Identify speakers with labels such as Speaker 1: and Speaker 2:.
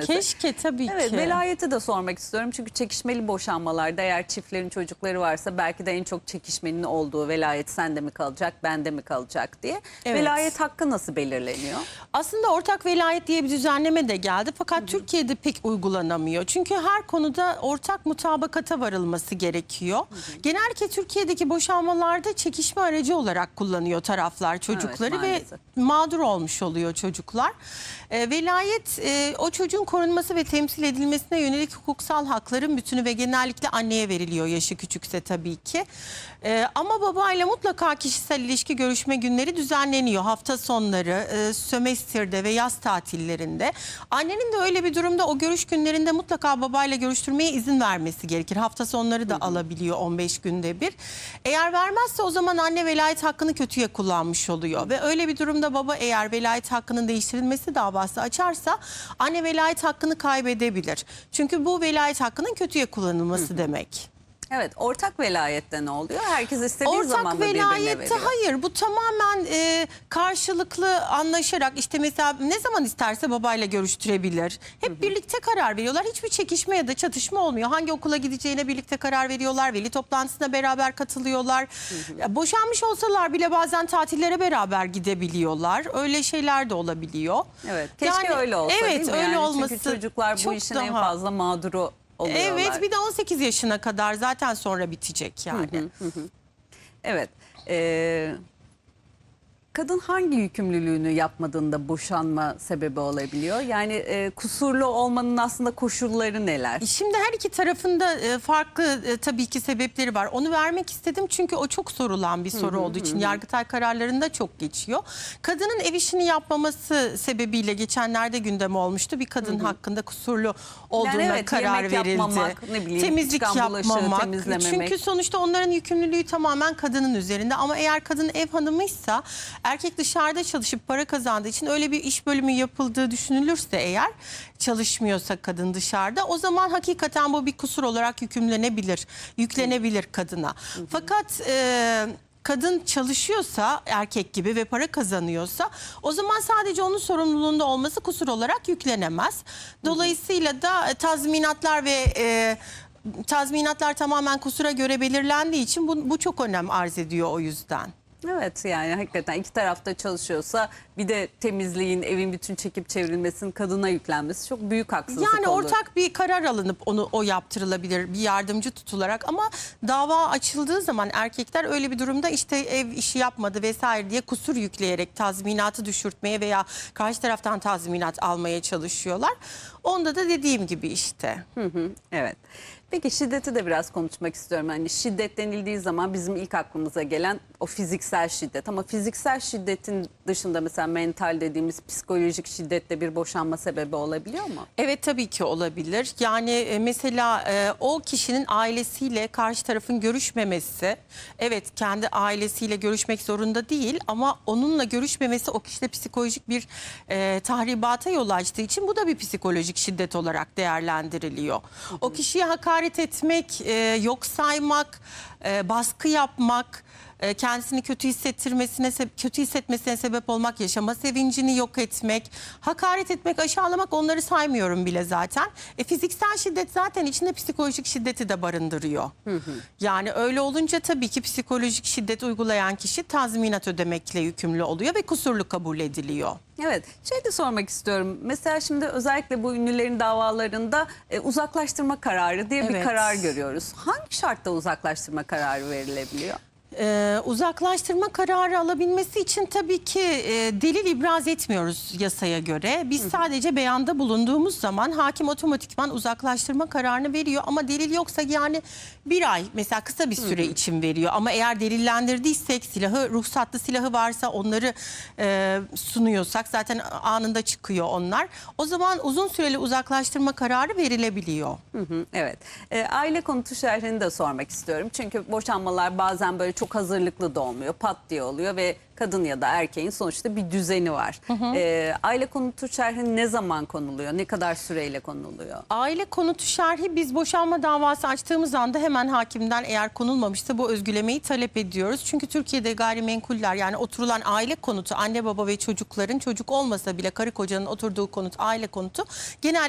Speaker 1: gitmesi.
Speaker 2: Keşke tabii
Speaker 1: Evet,
Speaker 2: ki.
Speaker 1: velayeti de sormak istiyorum. Çünkü çekişmeli boşanmalarda eğer çiftlerin çocukları varsa belki de en çok çekişmenin olduğu velayet sende mi kalacak, bende mi kalacak diye.
Speaker 2: Evet.
Speaker 1: Velayet hakkı nasıl belirleniyor?
Speaker 2: Aslında ortak velayet diye bir düzenleme de geldi fakat Türkiye'de pek uygulanamıyor. Çünkü her konuda ortak mutabakata varılması gerekiyor. Genellikle Türkiye'deki boşanmalarda çekişme aracı olarak kullanıyor taraflar çocukları ve
Speaker 1: maalesef.
Speaker 2: mağdur olmuş oluyor çocuklar. E, velayet e, o çocuğun korunması ve temsil edilmesine yönelik hukuksal hakların bütünü ve genellikle anneye veriliyor yaşı küçükse tabii ki. E, ama babayla mutlaka kişisel ilişki görüşme günleri düzenleniyor. Hafta sonları, e, sömestrde ve yaz tatillerinde. Annenin de öyle bir durumda o görüş günlerinde mutlaka babayla görüştürmeye izin vermesi gerekir. Hafta sonları da alabiliyor 15 günde bir. Eğer vermezse o zaman anne velayet hakkını kötüye kullanmış oluyor. Ve öyle bir durumda baba eğer velayet hakkının değiştirilmesi davası açarsa anne velayet hakkını kaybedebilir. Çünkü bu velayet hakkının kötüye kullanılması demek.
Speaker 1: Evet, ortak velayette ne oluyor? Herkes istediği zaman
Speaker 2: Ortak
Speaker 1: mı birbirine
Speaker 2: velayette
Speaker 1: veriyor?
Speaker 2: hayır bu tamamen e, karşılıklı anlaşarak işte mesela ne zaman isterse babayla görüştürebilir. Hep birlikte karar veriyorlar. Hiçbir çekişme ya da çatışma olmuyor. Hangi okula gideceğine birlikte karar veriyorlar. Veli toplantısına beraber katılıyorlar. Ya, Boşanmış olsalar bile bazen tatillere beraber gidebiliyorlar. Öyle şeyler de olabiliyor.
Speaker 1: Evet, keşke
Speaker 2: Yani,
Speaker 1: öyle olsa
Speaker 2: evet,
Speaker 1: değil mi?
Speaker 2: öyle
Speaker 1: Yani
Speaker 2: olması
Speaker 1: Çünkü çocuklar bu işin en
Speaker 2: daha-
Speaker 1: fazla mağduru oluyorlar.
Speaker 2: Evet bir de 18 yaşına kadar zaten sonra bitecek yani.
Speaker 1: Evet. Ee, kadın hangi yükümlülüğünü yapmadığında boşanma sebebi olabiliyor? Yani e, kusurlu olmanın aslında koşulları neler?
Speaker 2: Şimdi her iki tarafında e, farklı e, tabii ki sebepleri var. Onu vermek istedim çünkü o çok sorulan bir soru olduğu için Yargıtay kararlarında çok geçiyor. Kadının ev işini yapmaması sebebiyle geçenlerde gündem olmuştu. Bir kadın hakkında kusurlu olduğuna
Speaker 1: evet,
Speaker 2: karar
Speaker 1: yemek
Speaker 2: verildi.
Speaker 1: yapmamak, ne bileyim,
Speaker 2: Temizlik
Speaker 1: çıkan bulaşığı
Speaker 2: yapmamak.
Speaker 1: temizlememek.
Speaker 2: Çünkü sonuçta onların yükümlülüğü tamamen kadının üzerinde. Ama eğer kadın ev hanımıysa erkek dışarıda çalışıp para kazandığı için öyle bir iş bölümü yapıldığı düşünülürse eğer çalışmıyorsa kadın dışarıda o zaman hakikaten bu bir kusur olarak yükümlenebilir, yüklenebilir kadına. Fakat e, kadın çalışıyorsa erkek gibi ve para kazanıyorsa o zaman sadece onun sorumluluğunda olması kusur olarak yüklenemez. Dolayısıyla da e, tazminatlar ve e, tazminatlar tamamen kusura göre belirlendiği için bu, bu çok önem arz ediyor o yüzden.
Speaker 1: Evet yani hakikaten iki tarafta çalışıyorsa bir de temizliğin, evin bütün çekip çevrilmesinin kadına yüklenmesi çok büyük haksızlık
Speaker 2: Yani
Speaker 1: olur.
Speaker 2: ortak bir karar alınıp onu o yaptırılabilir bir yardımcı tutularak ama dava açıldığı zaman erkekler öyle bir durumda işte ev işi yapmadı vesaire diye kusur yükleyerek tazminatı düşürtmeye veya karşı taraftan tazminat almaya çalışıyorlar. Onda da dediğim gibi işte.
Speaker 1: Hı hı, evet. Peki şiddeti de biraz konuşmak istiyorum. Hani şiddet denildiği zaman bizim ilk aklımıza gelen o fiziksel şiddet. Ama fiziksel şiddetin dışında mesela mental dediğimiz psikolojik şiddet de bir boşanma sebebi olabiliyor mu?
Speaker 2: Evet tabii ki olabilir. Yani e, mesela e, o kişinin ailesiyle karşı tarafın görüşmemesi, evet kendi ailesiyle görüşmek zorunda değil ama onunla görüşmemesi o kişide psikolojik bir e, tahribata yol açtığı için bu da bir psikolojik şiddet olarak değerlendiriliyor. O kişiye hakaret etmek, e, yok saymak, e, baskı yapmak, e, kendisini kötü hissettirmesine, se- kötü hissetmesine sebep olmak, yaşama sevincini yok etmek, hakaret etmek, aşağılamak onları saymıyorum bile zaten. E, fiziksel şiddet zaten içinde psikolojik şiddeti de barındırıyor. Yani öyle olunca tabii ki psikolojik şiddet uygulayan kişi tazminat ödemekle yükümlü oluyor ve kusurlu kabul ediliyor.
Speaker 1: Evet, şey de sormak istiyorum. Mesela şimdi özellikle bu ünlülerin davalarında e, uzaklaştırma kararı diye bir
Speaker 2: Evet.
Speaker 1: karar görüyoruz. Hangi şartta uzaklaştırma kararı verilebiliyor?
Speaker 2: Ee, uzaklaştırma kararı alabilmesi için tabii ki e, delil ibraz etmiyoruz yasaya göre. Biz sadece beyanda bulunduğumuz zaman hakim otomatikman uzaklaştırma kararını veriyor. Ama delil yoksa yani bir ay mesela kısa bir süre için veriyor. Ama eğer delillendirdiysek silahı, ruhsatlı silahı varsa onları e, sunuyorsak zaten anında çıkıyor onlar. O zaman uzun süreli uzaklaştırma kararı verilebiliyor.
Speaker 1: Hı hı, evet. E, aile konutu şerhini de sormak istiyorum. Çünkü boşanmalar bazen böyle çok hazırlıklı da olmuyor. Pat diye oluyor ve kadın ya da erkeğin sonuçta bir düzeni var. E, aile konutu şerhi ne zaman konuluyor? Ne kadar süreyle konuluyor?
Speaker 2: Aile konutu şerhi biz boşanma davası açtığımız anda hemen hakimden eğer konulmamışsa bu özgülemeyi talep ediyoruz. Çünkü Türkiye'de gayrimenkuller yani oturulan aile konutu anne baba ve çocukların çocuk olmasa bile karı kocanın oturduğu konut aile konutu genellikle